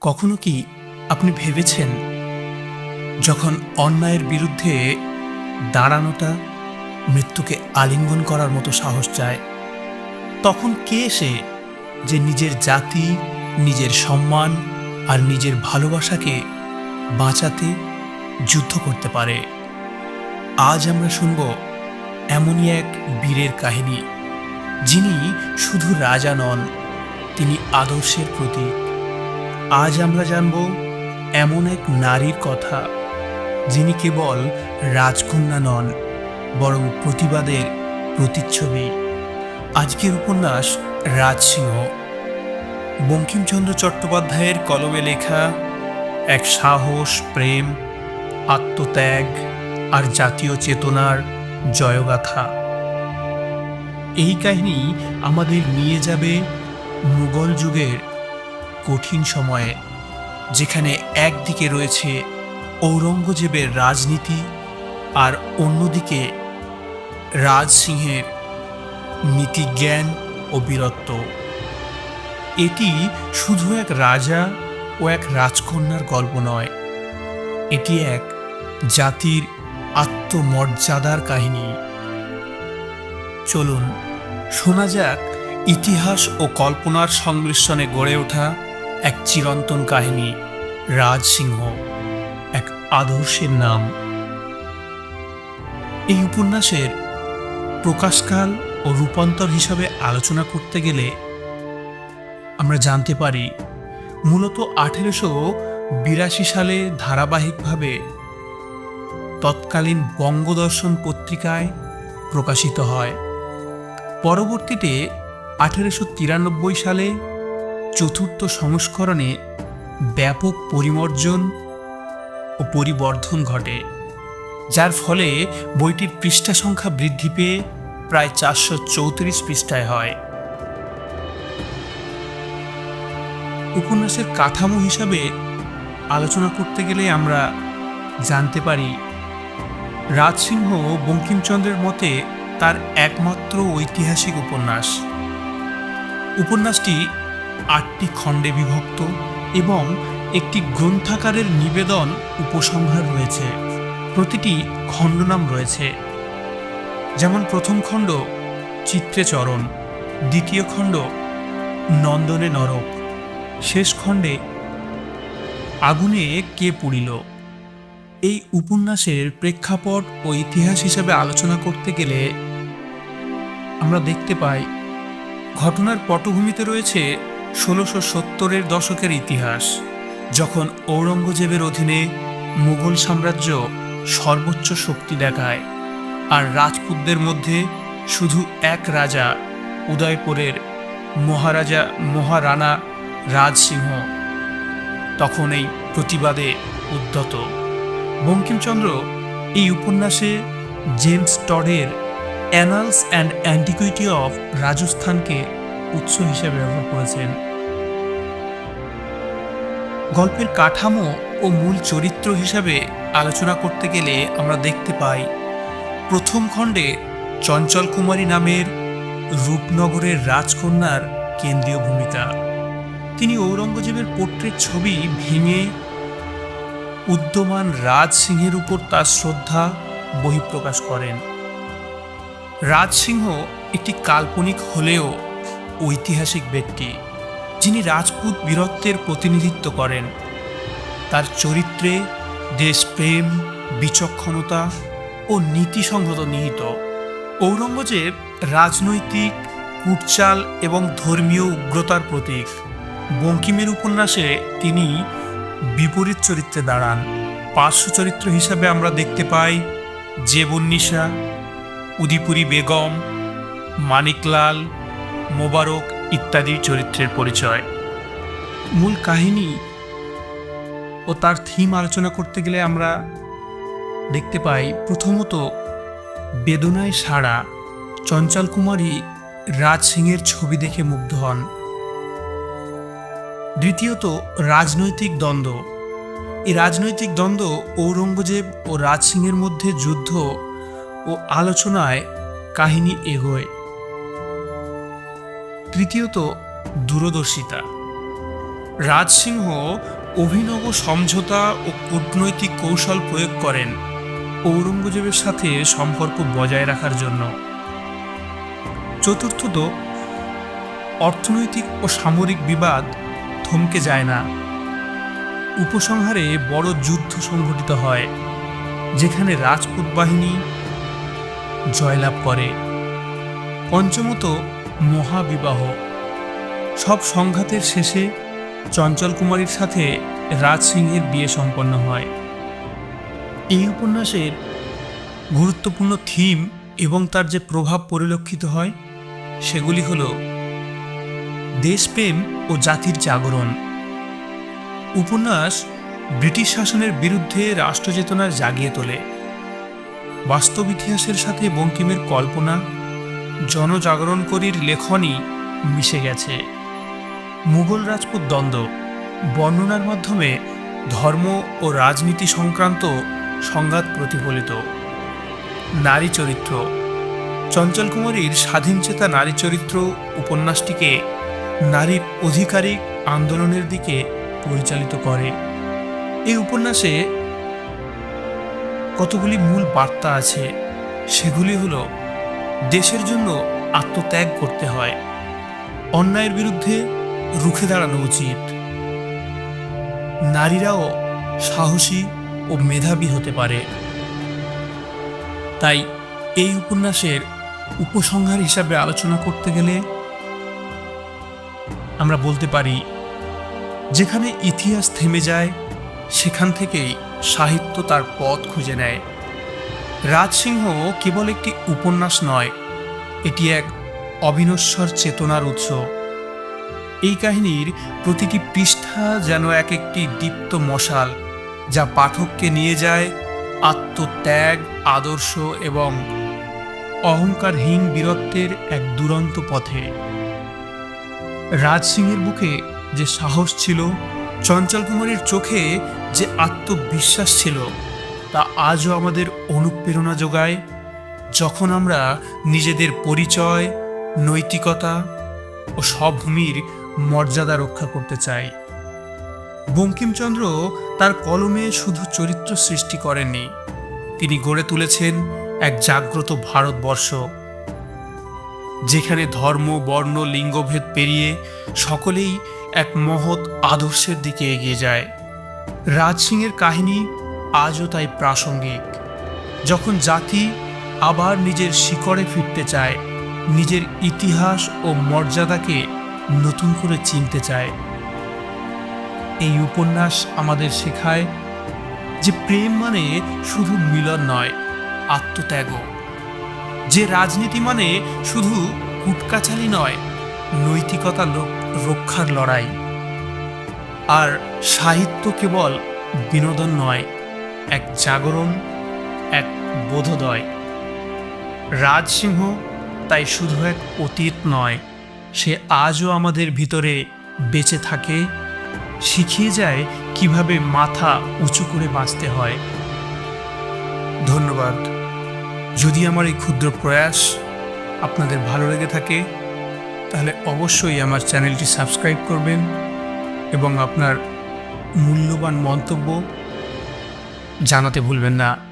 কখনো কি আপনি ভেবেছেন যখন অন্যায়ের বিরুদ্ধে দাঁড়ানোটা মৃত্যুকে আলিঙ্গন করার মতো সাহস চায়, তখন কে সে যে নিজের জাতি, নিজের সম্মান আর নিজের ভালোবাসাকে বাঁচাতে যুদ্ধ করতে পারে? আজ আমরা শুনব এমনই এক বীরের কাহিনী, যিনি শুধু রাজা নন, তিনি আদর্শের প্রতীক। আজ আমরা জানব এমন এক নারীর কথা, যিনি কেবল রাজকন্যা নন, বরং প্রতিবাদের প্রতিচ্ছবি। আজকের উপন্যাস রাজসিংহ। বঙ্কিমচন্দ্র চট্টোপাধ্যায়ের কলমে লেখা, এক সাহস, প্রেম, আত্মত্যাগ আর জাতীয় চেতনার জয়গাথা। এই কাহিনী আমাদের নিয়ে যাবে মুঘল যুগের কঠিন সময়ে, যেখানে একদিকে রয়েছে ঔরঙ্গজেবের রাজনীতি আর অন্যদিকে রাজসিংহের নীতিজ্ঞান ও বীরত্ব। এটি শুধু এক রাজা ও এক রাজকন্যার গল্প নয়, এটি এক জাতির আত্মমর্যাদার কাহিনী। চলুন, শোনা যাক ইতিহাস ও কল্পনার সংমিশ্রণে গড়ে ওঠা এক চিরন্তন কাহিনী রাজসিংহ এক আদর্শের নাম। এই উপন্যাসের প্রকাশকাল ও রূপান্তর হিসাবে আলোচনা করতে গেলে আমরা জানতে পারি, মূলত আঠেরোশো বিরাশি সালে ধারাবাহিকভাবে তৎকালীন বঙ্গদর্শন পত্রিকায় প্রকাশিত হয়। পরবর্তীতে আঠেরোশো তিরানব্বই সালে চতুর্থ সংস্করণে ব্যাপক পরিমার্জন ও পরিবর্ধন ঘটে, যার ফলে বইটির পৃষ্ঠা সংখ্যা বৃদ্ধি পেয়ে প্রায় চারশো চৌত্রিশ পৃষ্ঠায় হয়। উপন্যাসের কাঠামো হিসাবে আলোচনা করতে গেলে আমরা জানতে পারি, রাজসিংহ বঙ্কিমচন্দ্রের মতে তার একমাত্র ঐতিহাসিক উপন্যাস। উপন্যাসটি আটটি খণ্ডে বিভক্ত এবং একটি গ্রন্থাকারের নিবেদন উপসংহার রয়েছে। প্রতিটি খণ্ডনাম রয়েছে। যেমন প্রথম খণ্ড, চিত্রে চরণ। দ্বিতীয় খণ্ড, নন্দনে নরক। শেষ খণ্ডে, আগুনে কে পুড়িল? এই উপন্যাসের প্রেক্ষাপট ও ইতিহাস হিসাবে আলোচনা করতে গেলে আমরা দেখতে পাই, ঘটনার পটভূমিতে রয়েছে ষোলোশো সত্তরের দশকের ইতিহাস, যখন ঔরঙ্গজেবের অধীনে মুঘল সাম্রাজ্য সর্বোচ্চ শক্তি দেখায় আর রাজপুতদের মধ্যে শুধু এক রাজা, উদয়পুরের মহারাজা মহারানা রাজসিংহ, তখন এই প্রতিবাদে উদ্যত বঙ্কিমচন্দ্র এই উপন্যাসে জেমস টডের অ্যানালস অ্যান্ড অ্যান্টিকুইটি অফ রাজস্থানকে উৎস হিসেবে ব্যবহার করেছেন গল্পের কাঠামো ও মূল চরিত্র হিসাবে আলোচনা করতে গেলে আমরা দেখতে পাই, প্রথম খণ্ডে চঞ্চল কুমারী নামের রূপনগরের রাজকন্যার কেন্দ্রীয় ভূমিকা। তিনি ঔরঙ্গজেবের পোর্ট্রেট ছবি ভেঙে উদ্যমান রাজ সিংহের উপর তার শ্রদ্ধা বহিঃপ্রকাশ করেন। রাজসিংহ একটি কাল্পনিক হলেও ঐতিহাসিক ব্যক্তি, যিনি রাজপুত বীরত্বের প্রতিনিধিত্ব করেন। তার চরিত্রে দেশপ্রেম, বিচক্ষণতা ও নীতিসঙ্গত নিহিত। ঔরঙ্গজেব রাজনৈতিক, কুটচাল এবং ধর্মীয় উগ্রতার প্রতীক। বঙ্কিমের উপন্যাসে তিনি বিপরীত চরিত্রে দাঁড়ান। পার্শ্ব চরিত্র হিসাবে আমরা দেখতে পাই জেবুন্নিসা উদিপুরি বেগম, মানিকলাল মোবারক ইত্যাদি চরিত্রের পরিচয়। মূল কাহিনী ও তার থিম আলোচনা করতে গেলে আমরা দেখতে পাই, প্রথমত বেদনায় সারা চঞ্চল কুমারী রাজ সিংয়ের ছবি দেখে মুগ্ধ হন। দ্বিতীয়ত, রাজনৈতিক দ্বন্দ্ব। এই রাজনৈতিক দ্বন্দ্ব ঔরঙ্গজেব ও রাজ সিংয়ের মধ্যে যুদ্ধ ও আলোচনায় কাহিনী এগোয়। তৃতীয়ত দূরদর্শিতা। রাজসিংহ অভিনব সমঝোতা ও কূটনৈতিক কৌশল প্রয়োগ করেন ঔরঙ্গজেবের সাথে সম্পর্ক বজায় রাখার জন্য। চতুর্থত, অর্থনৈতিক ও সামরিক বিবাদ থমকে যায় না। উপসংহারে বড় যুদ্ধ সংঘটিত হয়, যেখানে রাজপুত বাহিনী জয়লাভ করে। পঞ্চমত মহাবিবাহ। সব সংঘাতের শেষে চঞ্চল কুমারীর সাথে রাজ সিংহের বিয়ে সম্পন্ন হয়। এই উপন্যাসের গুরুত্বপূর্ণ থিম এবং তার যে প্রভাব পরিলক্ষিত হয়, সেগুলি হল দেশপ্রেম ও জাতির জাগরণ। উপন্যাস ব্রিটিশ শাসনের বিরুদ্ধে রাষ্ট্রচেতনা জাগিয়ে তোলে। বাস্তব ইতিহাসের সাথে বঙ্কিমের কল্পনা জনজাগরণকারীর লেখনই মিশে গেছে। মুঘল রাজপুত দ্বন্দ্ব, বর্ণনার মাধ্যমে ধর্ম ও রাজনীতি সংক্রান্ত সংঘাত প্রতিফলিত। নারী চরিত্র, চঞ্চল কুমারীর স্বাধীনচেতা নারী চরিত্র উপন্যাসটিকে নারীর অধিকারিক আন্দোলনের দিকে পরিচালিত করে। এই উপন্যাসে কতগুলি মূল বার্তা আছে, সেগুলি হলো দেশের জন্য আত্মত্যাগ করতে হয়। অন্যায়ের বিরুদ্ধে রুখে দাঁড়ানো উচিত। নারীরাও সাহসী ও মেধাবী হতে পারে। তাই এই উপন্যাসের উপসংহার হিসাবে আলোচনা করতে গেলে আমরা বলতে পারি, যেখানে ইতিহাস থেমে যায়, সেখান থেকেই সাহিত্য তার পথ খুঁজে নেয়। রাজসিংহ কেবল একটি উপন্যাস নয়, এটি এক অবিনশ্বর চেতনার উৎস। এই কাহিনীর প্রতিটি পৃষ্ঠা যেন এক একটি দীপ্ত মশাল, যা পাঠককে নিয়ে যায় আত্মত্যাগ, আদর্শ এবং অহংকারহীন বীরত্বের এক দুরন্ত পথে। রাজসিংহের বুকে যে সাহস ছিল, চঞ্চল কুমারীর চোখে যে আত্মবিশ্বাস ছিল তা আজও আমাদের অনুপ্রেরণা যোগায় যখন আমরা নিজেদের পরিচয়, নৈতিকতা ও স্বভূমির মর্যাদা রক্ষা করতে চাই। বঙ্কিমচন্দ্র তার কলমে শুধু চরিত্র সৃষ্টি করেননি, তিনি গড়ে তুলেছেন এক জাগ্রত ভারতবর্ষ, যেখানে ধর্ম, বর্ণ, লিঙ্গভেদ পেরিয়ে সকলেই এক মহৎ আদর্শের দিকে এগিয়ে যায়। রাজ সিংয়ের কাহিনী আজও তাই প্রাসঙ্গিক। যখন জাতি আবার নিজের শিকড়ে ফিরতে চায়, নিজের ইতিহাস ও মর্যাদাকে নতুন করে চিনতে চায়। এই উপন্যাস আমাদের শেখায় যে প্রেম মানে শুধু মিলন নয় আত্মত্যাগ যে রাজনীতি মানে শুধু কুটকাচালি নয়, নৈতিকতা রক্ষার লড়াই। আর সাহিত্য কেবল বিনোদন নয় এক জাগরণ, এক বোধোদয়। রাজসিংহ তাই শুধু এক অতীত নয়, সে আজও আমাদের ভিতরে বেঁচে থাকে, শিখিয়ে যায় কীভাবে মাথা উঁচু করে বাঁচতে হয়। ধন্যবাদ। যদি আমার এই ক্ষুদ্র প্রয়াস আপনাদের ভালো লেগে থাকে, তাহলে অবশ্যই আমার চ্যানেলটি সাবস্ক্রাইব করবেন এবং আপনার মূল্যবান মন্তব্য জানাতে ভুলবেন না।